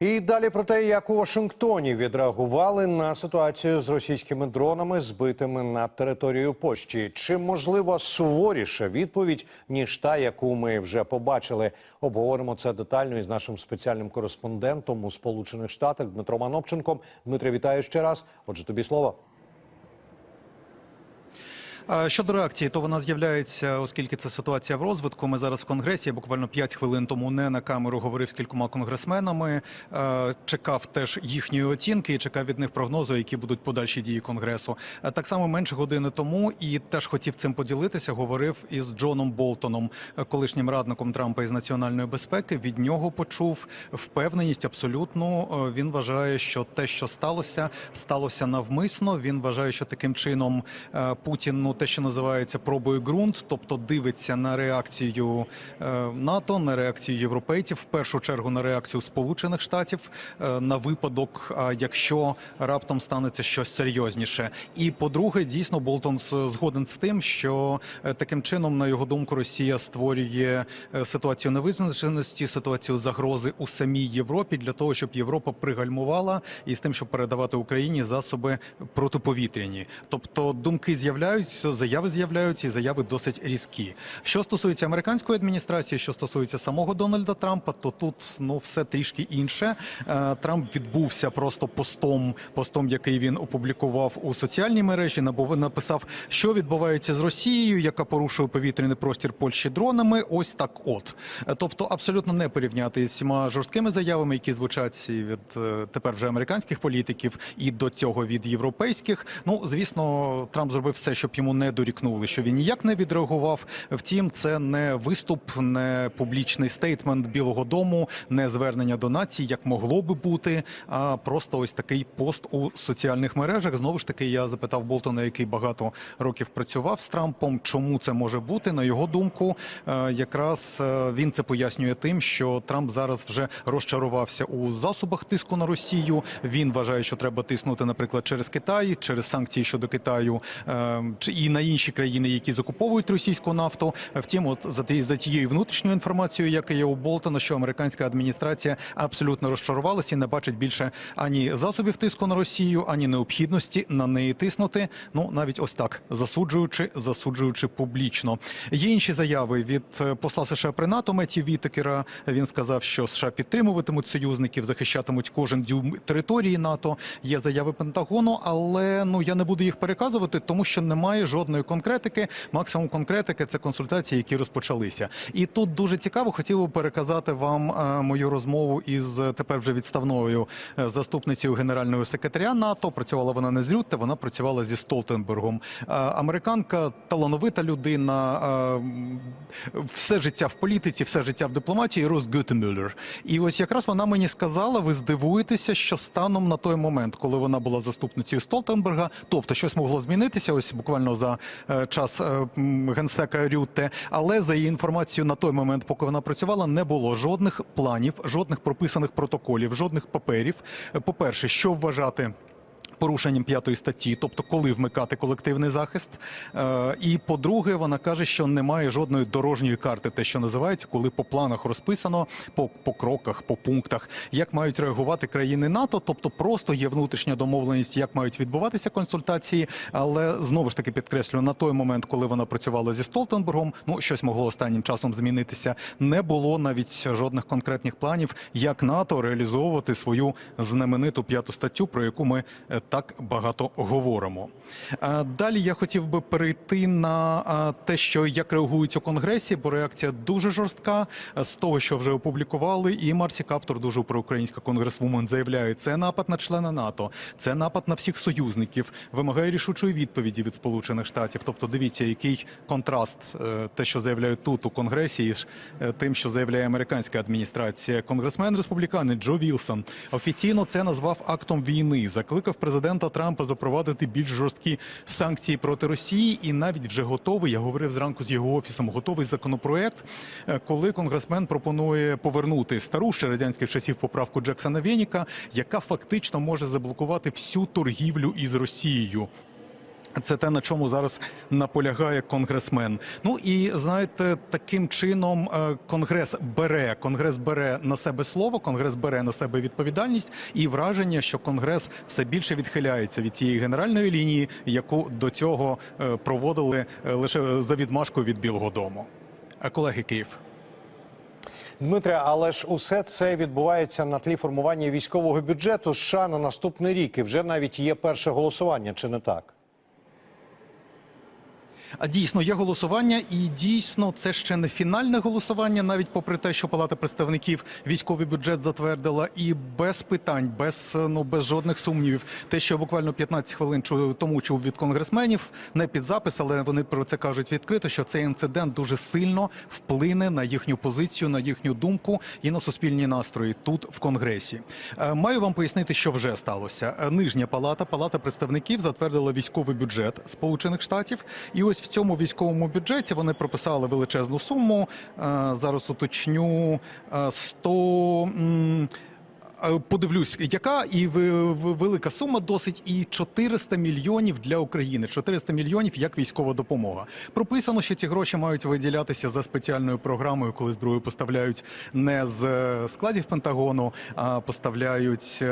І далі про те, як у Вашингтоні відреагували на ситуацію з російськими дронами, збитими над територією Польщі. Чи можливо суворіша відповідь ніж та, яку ми вже побачили? Обговоримо це детально із нашим спеціальним кореспондентом у Сполучених Штатах Дмитром Анопченком. Дмитре, вітаю ще раз. Отже, тобі слово. Щодо реакції, то вона з'являється, оскільки це ситуація в розвитку. Ми зараз в конгресі. Я буквально 5 хвилин тому не на камеру говорив з кількома конгресменами. е, Чекав теж їхньої оцінки і чекав від них прогнозу, які будуть подальші дії конгресу. Е, Так само менше години тому, і теж хотів цим поділитися. Говорив із Джоном Болтоном, е, колишнім радником Трампа із національної безпеки. Від нього почув впевненість. Абсолютно він вважає, що те, що сталося, сталося навмисно. Він вважає, що таким чином Путін ну те, що називається пробує ґрунт, тобто дивиться на реакцію е, НАТО, на реакцію європейців, в першу чергу на реакцію Сполучених Штатів е, на випадок, якщо раптом станеться щось серйозніше. І по-друге, дійсно Болтон згоден з тим, що е, таким чином, на його думку, Росія створює ситуацію невизначеності, ситуацію загрози у самій Європі для того, щоб Європа пригальмувала і з тим, щоб передавати Україні засоби протиповітряні. Тобто думки з'являються, заяви з'являються, і заяви досить різкі. Що стосується американської адміністрації, що стосується самого Дональда Трампа, то тут ну все трішки інше. Е, Трамп відбувся просто постом, постом, який він опублікував у соціальній мережі. написав, що відбувається з Росією, яка порушує повітряний простір Польщі дронами. Ось так, от Е, тобто, абсолютно не порівняти з всіма жорсткими заявами, які звучать від е, тепер вже американських політиків, і до цього від європейських. Ну звісно, Трамп зробив все, щоб йому не дорікнули, що він ніяк не відреагував. Втім, це не виступ, не публічний стейтмент Білого Дому, не звернення до нації, як могло би бути, а просто ось такий пост у соціальних мережах. Знову ж таки, я запитав Болтона, який багато років працював з Трампом, чому це може бути. На його думку, е, якраз е, він це пояснює тим, що Трамп зараз вже розчарувався у засобах тиску на Росію. Він вважає, що треба тиснути, наприклад, через Китай, через санкції щодо Китаю е, чи і на інші країни, які закуповують російську нафту. Втім, от за за тією внутрішньою інформацією, яка є у Болтона, що американська адміністрація абсолютно розчарувалася і не бачить більше ані засобів тиску на Росію, ані необхідності на неї тиснути. Ну навіть ось так засуджуючи, засуджуючи публічно. Є інші заяви від е, посла США при НАТО Меті Вітекера. Він сказав, що США підтримуватимуть союзників, захищатимуть кожен дюйм території НАТО. Є заяви Пентагону, але ну я не буду їх переказувати, тому що немає жодної конкретики. Максимум конкретики це консультації, які розпочалися. І тут дуже цікаво, хотів би переказати вам е, мою розмову із е, тепер вже відставною е, заступницею генерального секретаря НАТО. Працювала вона не з Рютте, вона працювала зі Столтенбергом. Американка талановита людина, все життя в політиці, все життя в дипломатії. Рос Гютемюллер. І ось якраз вона мені сказала: ви здивуєтеся, що станом на той момент, коли вона була заступницею Столтенберга, тобто щось могло змінитися, ось буквально за е, час е, генсека Рютте, але за її інформацією на той момент, поки вона працювала, не було жодних планів, жодних прописаних протоколів, жодних паперів. Е, По-перше, що вважати. Порушенням п'ятої статті, тобто коли вмикати колективний захист. Е, і по-друге, вона каже, що немає жодної дорожньої карти, те, що називається, коли по планах розписано, по, по кроках, по пунктах, як мають реагувати країни НАТО. Тобто, просто є внутрішня домовленість, як мають відбуватися консультації. Але знову ж таки підкреслю, на той момент, коли вона працювала зі Столтенбергом, ну щось могло останнім часом змінитися. Не було навіть жодних конкретних планів, як НАТО реалізовувати свою знамениту п'яту статтю, про яку ми е, так багато говоримо. Далі я хотів би перейти на те, що як реагують у конгресі, бо реакція дуже жорстка е, з того, що вже опублікували. І Марсі Каптор, дуже проукраїнська конгресвумен, заявляє, це напад на члена НАТО, це напад на всіх союзників, вимагає рішучої відповіді від Сполучених Штатів. Тобто, дивіться, який контраст е, те, що заявляють тут у конгресі, е, тим, що заявляє американська адміністрація. Конгресмен республіканець Джо Вілсон офіційно це назвав актом війни. Закликав президента Трампа запровадити більш жорсткі санкції проти Росії, і навіть вже готовий. Я говорив зранку з його офісом. Готовий законопроект, е, коли конгресмен пропонує повернути стару ще радянських часів поправку Джексона Веніка, яка фактично може заблокувати всю торгівлю із Росією. Це те, на чому зараз наполягає конгресмен. Ну і знаєте, таким чином е, конгрес бере конгрес бере на себе слово, конгрес бере на себе відповідальність і враження, що конгрес все більше відхиляється від тієї генеральної лінії, яку до цього е, проводили е, лише за відмашкою від Білого Дому. Колеги Київ. Дмитре, але ж усе це відбувається на тлі формування військового бюджету США на наступний рік. І вже навіть є перше голосування, чи не так? А дійсно є голосування, і дійсно це ще не фінальне голосування, навіть попри те, що Палата представників військовий бюджет затвердила, і без питань, без ну без жодних сумнівів. Те, що буквально 15 хвилин тому чув від конгресменів, не під запис, але вони про це кажуть відкрито, що цей інцидент дуже сильно вплине на їхню позицію, на їхню думку і на суспільні настрої тут в конгресі. Е, Маю вам пояснити, що вже сталося. Е, Нижня палата, палата представників затвердила військовий бюджет Сполучених Штатів, і ось в цьому військовому бюджеті вони прописали величезну суму. е, Зараз уточню е, 100... е, Подивлюсь, яка і велика сума досить, і 400 мільйонів для України. 400 мільйонів як військова допомога. Прописано, що ці гроші мають виділятися за спеціальною програмою, коли зброю поставляють не з е, складів Пентагону, а поставляють.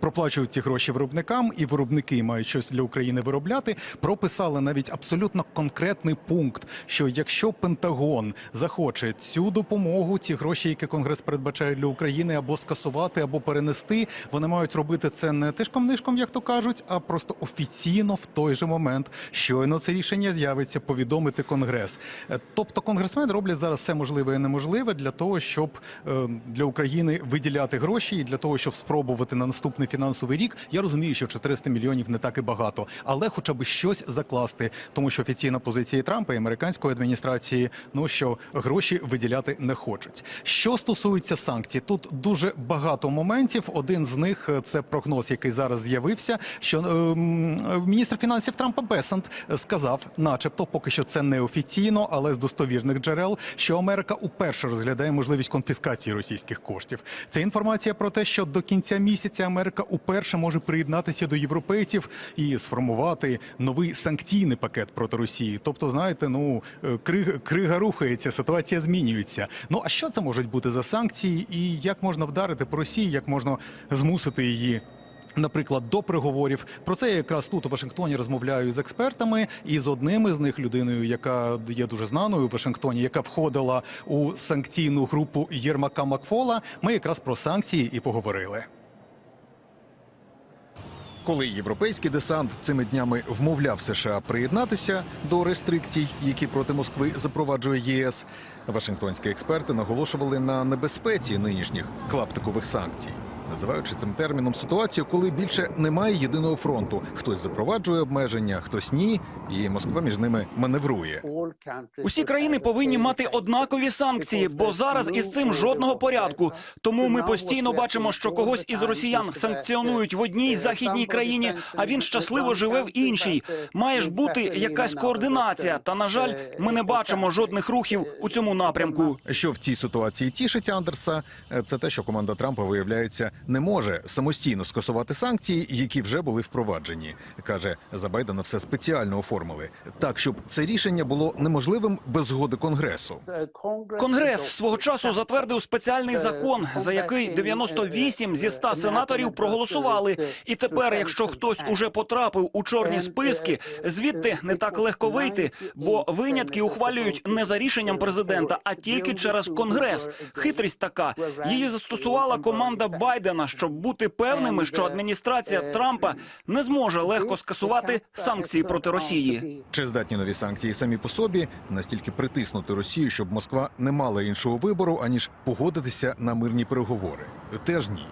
Проплачують ці гроші виробникам, і виробники мають щось для України виробляти. Прописали навіть абсолютно конкретний пункт, що якщо Пентагон захоче цю допомогу, ці гроші, які Конгрес передбачає для України, або скасувати, або перенести, вони мають робити це не тишком нишком, як то кажуть, а просто офіційно в той же момент, щойно це рішення з'явиться, повідомити Конгрес. Е, Тобто конгресмени роблять зараз все можливе і неможливе для того, щоб е, для України виділяти гроші і для того, щоб спробувати на наступний фінансовий рік. Я розумію, що 400 мільйонів не так і багато, але хоча б щось закласти, тому що офіційна позиція Трампа і американської адміністрації, ну що гроші виділяти не хочуть. Що стосується санкцій, тут дуже багато моментів. Один з них е, це прогноз, який зараз з'явився. Що ем, е, міністр фінансів Трампа Бесант сказав, начебто, поки що це не офіційно, але з достовірних джерел, що Америка уперше розглядає можливість конфіскації російських коштів. Це інформація про те, що до кінця місяця Америка уперше може приєднатися до європейців і сформувати новий санкційний пакет проти Росії. Тобто, знаєте, ну е, крига рухається, ситуація змінюється. Ну а що це можуть бути за санкції, і як можна вдарити по Росії, як можна змусити її? Наприклад, до переговорів про це я якраз тут у Вашингтоні розмовляю з експертами, і з одним із них людиною, яка є дуже знаною у Вашингтоні, яка входила у санкційну групу Єрмака Макфола. Ми якраз про санкції і поговорили. Коли європейський десант цими днями вмовляв США приєднатися до рестрикцій, які проти Москви запроваджує ЄС, Вашингтонські експерти наголошували на небезпеці нинішніх клаптикових санкцій, називаючи цим терміном ситуацію, коли більше немає єдиного фронту. Хтось запроваджує обмеження, хтось ні, і Москва між ними маневрує. Усі країни повинні мати однакові санкції, бо зараз із цим жодного порядку. Тому ми постійно бачимо, що когось із росіян санкціонують в одній західній країні, а він щасливо живе в іншій. Має ж бути якась координація. Та на жаль, ми не бачимо жодних рухів у цьому напрямку. Що в цій ситуації тішить Андерса, е, це те, що команда Трампа виявляється не може самостійно скасувати санкції, які вже були впроваджені. каже за Байдена, все спеціально оформили так, щоб це рішення було неможливим без згоди конгресу. Конгрес свого часу затвердив спеціальний закон, за який 98 зі 100 сенаторів проголосували. І тепер, якщо хтось уже потрапив у чорні списки, звідти не так легко вийти, бо винятки ухвалюють не за рішенням президента, а тільки через конгрес. Хитрість така. Її застосувала команда Байдена, щоб бути певними, що адміністрація Трампа не зможе легко скасувати санкції проти Росії. Чи здатні нові санкції самі по собі настільки притиснути Росію, щоб Москва не мала іншого вибору, аніж погодитися на мирні переговори? Теж ні.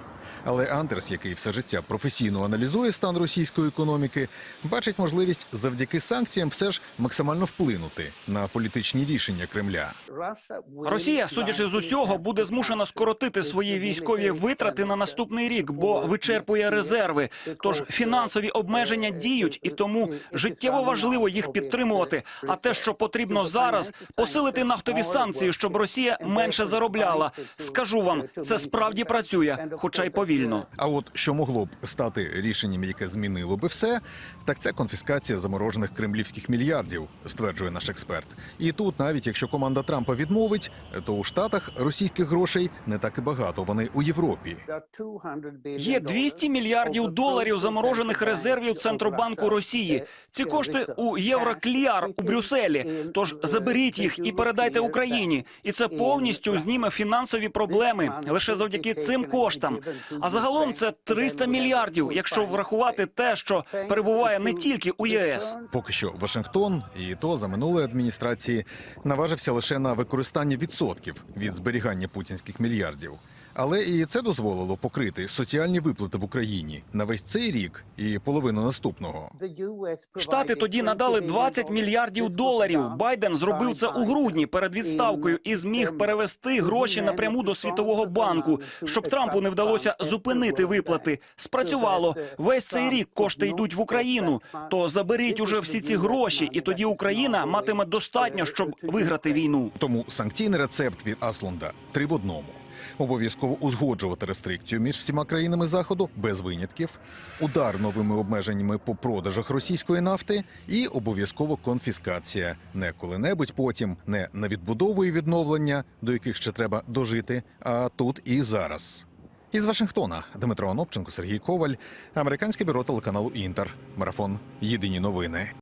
Але Андерс, який все життя професійно аналізує стан російської економіки, бачить можливість завдяки санкціям все ж максимально вплинути на політичні рішення Кремля. Росія, судячи з усього, буде змушена скоротити свої військові витрати на наступний рік, бо вичерпує резерви. Тож фінансові обмеження діють, і тому життєво важливо їх підтримувати. А те, що потрібно зараз, посилити нафтові санкції, щоб Росія менше заробляла. Скажу вам, це справді працює, хоча й повільно. Повільно. А от що могло б стати рішенням, яке змінило би все, так це конфіскація заморожених кремлівських мільярдів, стверджує наш експерт. І тут, навіть якщо команда Трампа відмовить, то у Штатах російських грошей не так і багато. Вони у Європі. Є 200 мільярдів доларів заморожених резервів Центробанку Росії. Ці кошти у Єврокліар у Брюсселі. Тож заберіть їх і передайте Україні. І це повністю зніме фінансові проблеми лише завдяки цим коштам. А загалом це 300 мільярдів, якщо врахувати те, що перебуває не тільки у ЄС. Поки що Вашингтон, і то за минулої адміністрації, наважився лише на використання відсотків від зберігання путінських мільярдів. Але і це дозволило покрити соціальні виплати в Україні на весь цей рік і половину наступного. Штати тоді надали 20 мільярдів доларів. Байден зробив це у грудні перед відставкою і зміг перевести гроші напряму до світового банку, щоб Трампу не вдалося зупинити виплати. Спрацювало весь цей рік. Кошти йдуть в Україну. То заберіть уже всі ці гроші, і тоді Україна матиме достатньо, щоб виграти війну. Тому санкційний рецепт від Аслунда три в одному. Обов'язково узгоджувати рестрикцію між всіма країнами заходу без винятків, удар новими обмеженнями по продажах російської нафти і обов'язково конфіскація не коли-небудь потім, не на відбудову відновлення, до яких ще треба дожити, а тут і зараз. Із Вашингтона Дмитро Анопченко, Сергій Коваль, американське бюро телеканалу Інтер. Марафон. Єдині новини.